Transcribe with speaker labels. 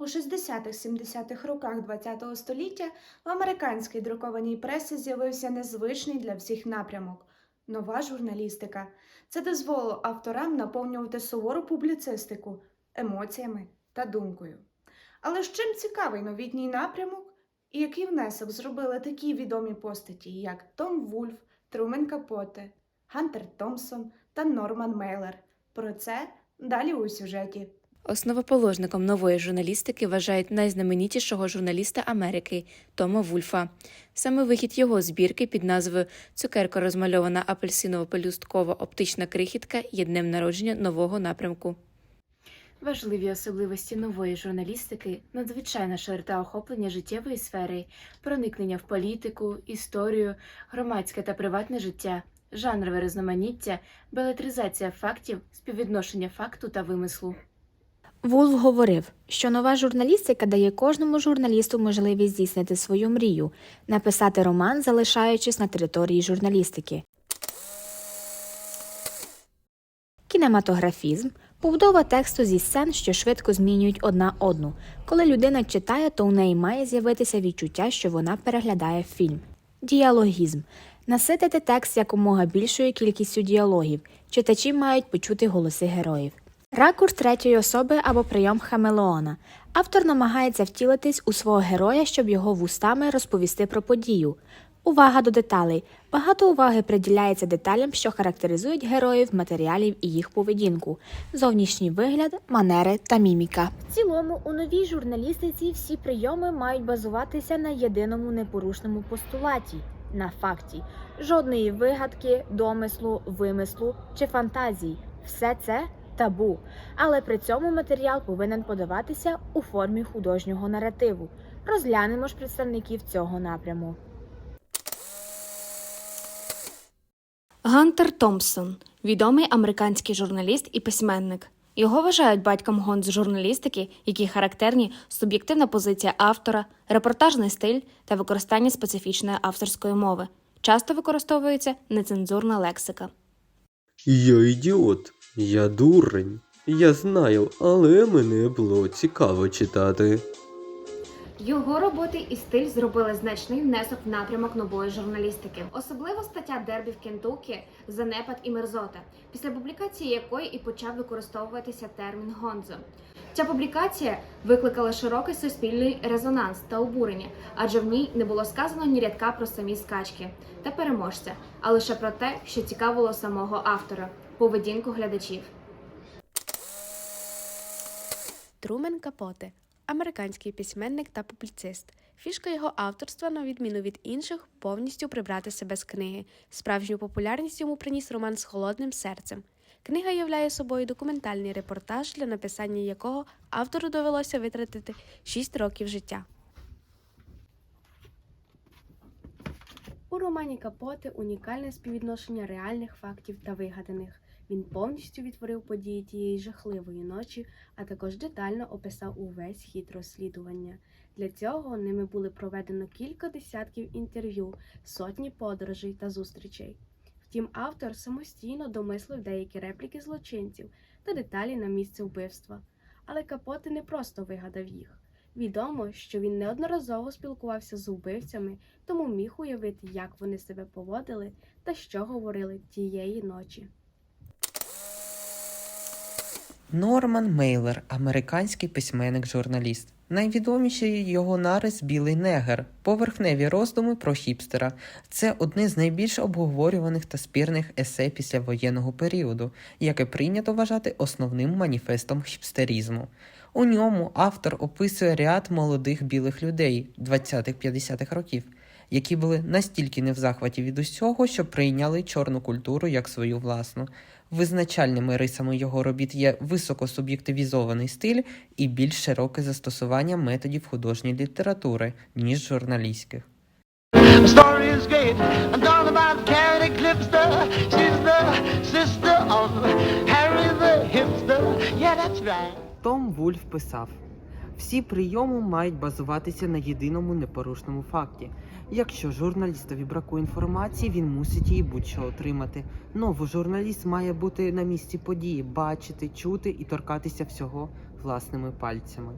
Speaker 1: У 60-70-х роках ХХ століття в американській друкованій пресі з'явився незвичний для всіх напрямок нова журналістика. Це дозволило авторам наповнювати сувору публіцистику емоціями та думкою. Але з чим цікавий новітній напрямок і який внесок зробили такі відомі постаті, як Том Вульф, Трумен Капоте, Гантер Томпсон та Норман Мейлер. Про це далі у сюжеті.
Speaker 2: Основоположником нової журналістики вважають найзнаменітішого журналіста Америки Тома Вульфа. Саме вихід його збірки під назвою Цукерка розмальована апельсиново-пелюсткова оптична крихітка є днем народження нового напрямку. Важливі особливості нової журналістики надзвичайна широта охоплення життєвої сфери, проникнення в політику, історію, громадське та приватне життя, жанрове різноманіття, белетризація фактів, співвідношення факту та вимислу.
Speaker 3: Вулф говорив, що нова журналістика дає кожному журналісту можливість здійснити свою мрію, написати роман, залишаючись на території журналістики. Кінематографізм побудова тексту зі сцен, що швидко змінюють одна одну. Коли людина читає, то у неї має з'явитися відчуття, що вона переглядає фільм. Діалогізм наситити текст якомога більшою кількістю діалогів. Читачі мають почути голоси героїв. Ракурс третьої особи або прийом Хамелеона. Автор намагається втілитись у свого героя, щоб його вустами розповісти про подію. Увага до деталей. Багато уваги приділяється деталям, що характеризують героїв, матеріалів і їх поведінку, зовнішній вигляд, манери та міміка. В цілому, у новій журналістиці всі прийоми мають базуватися на єдиному непорушному постулаті на факті. Жодної вигадки, домислу, вимислу чи фантазії. Все це табу. Але при цьому матеріал повинен подаватися у формі художнього наративу. Розглянемо ж представників цього напряму.
Speaker 4: Гантер Томпсон відомий американський журналіст і письменник. Його вважають батьком гон з журналістики, які характерні суб'єктивна позиція автора, репортажний стиль та використання специфічної авторської мови. Часто використовується нецензурна лексика.
Speaker 5: Я ідіот, я дурень. Я знаю, але мене було цікаво читати.
Speaker 6: Його роботи і стиль зробили значний внесок в напрямок нової журналістики. Особливо стаття Дербі в Кентукі Занепад і мерзота, після публікації якої і почав використовуватися термін Гонзо. Ця публікація викликала широкий суспільний резонанс та обурення, адже в ній не було сказано ні рядка про самі скачки та переможця, а лише про те, що цікавило самого автора поведінку глядачів.
Speaker 7: Трумен Капоте американський письменник та публіцист. Фішка його авторства, на відміну від інших, повністю прибрати себе з книги. Справжню популярність йому приніс роман з холодним серцем. Книга являє собою документальний репортаж, для написання якого автору довелося витратити 6 років життя. У романі Капоте унікальне співвідношення реальних фактів та вигаданих. Він повністю відтворив події тієї жахливої ночі, а також детально описав увесь хід розслідування. Для цього ними були проведено кілька десятків інтерв'ю, сотні подорожей та зустрічей. Втім, автор самостійно домислив деякі репліки злочинців та деталі на місце вбивства. Але Капоти не просто вигадав їх. Відомо, що він неодноразово спілкувався з убивцями, тому міг уявити, як вони себе поводили та що говорили тієї ночі.
Speaker 8: Норман Мейлер, американський письменник-журналіст. Найвідоміший його нарис Білий негр, поверхневі роздуми про хіпстера. Це одне з найбільш обговорюваних та спірних есе післявоєнного періоду, яке прийнято вважати основним маніфестом хіпстерізму. У ньому автор описує ряд молодих білих людей 20-50-х років, які були настільки не в захваті від усього, що прийняли чорну культуру як свою власну. Визначальними рисами його робіт є високосуб'єктивізований стиль і більш широке застосування методів художньої літератури, ніж журналістських. Том Вульф писав: всі прийоми мають базуватися на єдиному непорушному факті. Якщо журналістові бракує інформації, він мусить її будь-що отримати. Новий журналіст має бути на місці події, бачити, чути і торкатися всього власними пальцями.